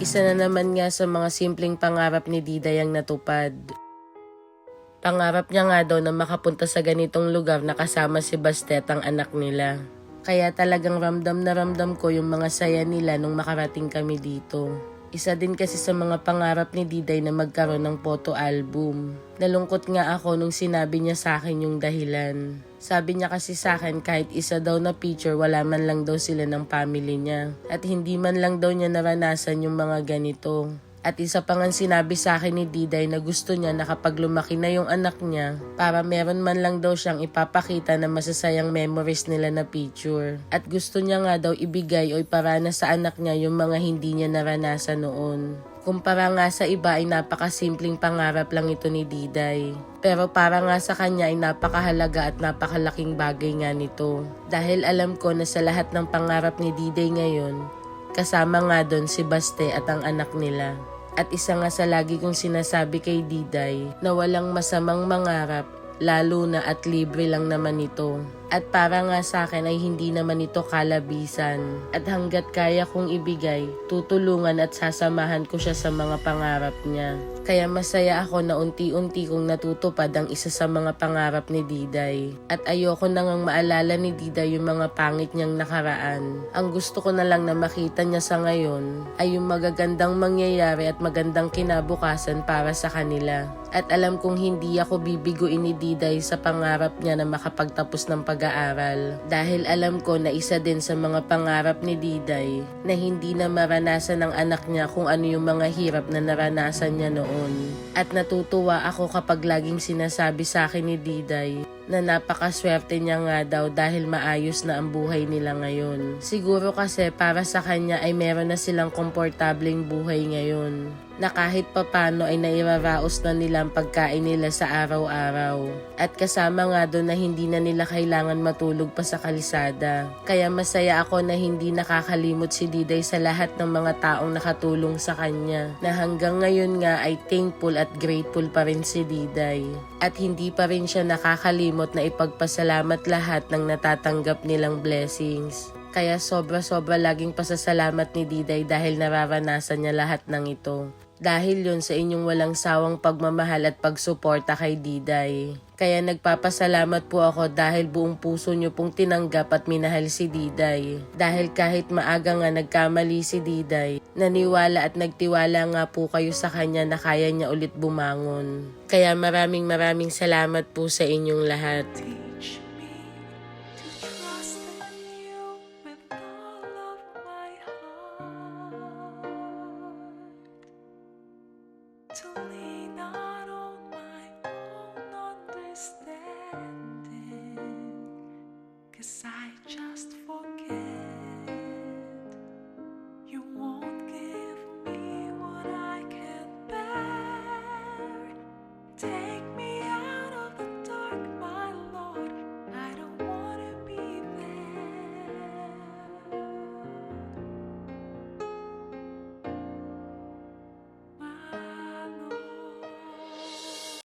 Isa na naman nga sa mga simpleng pangarap ni Diday ang natupad. Pangarap niya nga daw na makapunta sa ganitong lugar na kasama si Bastet ang anak nila. Kaya talagang ramdam na ramdam ko yung mga saya nila nung makarating kami dito. Isa din kasi sa mga pangarap ni Diday na magkaroon ng photo album. Nalungkot nga ako nung sinabi niya sa akin yung dahilan. Sabi niya kasi sa akin kahit isa daw na picture wala man lang daw sila ng family niya. At hindi man lang daw niya naranasan yung mga ganito. At isa pa sinabi sa akin ni Diday na gusto niya na kapag lumaki na yung anak niya, para meron man lang daw siyang ipapakita na masasayang memories nila na picture. At gusto niya nga daw ibigay o iparana sa anak niya yung mga hindi niya naranasan noon. Kumpara nga sa iba ay napakasimpleng pangarap lang ito ni Diday. Pero para nga sa kanya ay napakahalaga at napakalaking bagay nga nito. Dahil alam ko na sa lahat ng pangarap ni Diday ngayon, Kasama nga doon si Baste at ang anak nila. At isa nga sa lagi kong sinasabi kay Diday na walang masamang mangarap lalo na at libre lang naman ito. At para nga sa akin ay hindi naman ito kalabisan. At hanggat kaya kong ibigay, tutulungan at sasamahan ko siya sa mga pangarap niya. Kaya masaya ako na unti-unti kong natutupad ang isa sa mga pangarap ni Diday. At ayoko nang maalala ni Diday yung mga pangit niyang nakaraan. Ang gusto ko na lang na makita niya sa ngayon ay yung magagandang mangyayari at magandang kinabukasan para sa kanila. At alam kong hindi ako bibiguin ni Diday sa pangarap niya na makapagtapos ng pag-aaral. Dahil alam ko na isa din sa mga pangarap ni Diday na hindi na maranasan ng anak niya kung ano yung mga hirap na naranasan niya noon. At natutuwa ako kapag laging sinasabi sa akin ni Diday na napakaswerte niya nga daw dahil maayos na ang buhay nila ngayon. Siguro kasi para sa kanya ay meron na silang komportableng buhay ngayon na kahit papano ay nairaraos na nila ang pagkain nila sa araw-araw. At kasama nga doon na hindi na nila kailangan matulog pa sa kalisada. Kaya masaya ako na hindi nakakalimot si Diday sa lahat ng mga taong nakatulong sa kanya. Na hanggang ngayon nga ay thankful at grateful pa rin si Diday. At hindi pa rin siya nakakalimot na ipagpasalamat lahat ng natatanggap nilang blessings. Kaya sobra-sobra laging pasasalamat ni Diday dahil nararanasan niya lahat ng ito. Dahil yun sa inyong walang sawang pagmamahal at pagsuporta kay Diday. Kaya nagpapasalamat po ako dahil buong puso niyo pong tinanggap at minahal si Diday. Dahil kahit maaga nga nagkamali si Diday, naniwala at nagtiwala nga po kayo sa kanya na kaya niya ulit bumangon. Kaya maraming maraming salamat po sa inyong lahat. Cause I just forget you won't.